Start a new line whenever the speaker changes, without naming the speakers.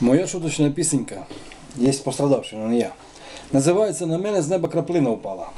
Моя шуточна пісенька є пострадавший, але не я. Називається На мене з неба краплина впала.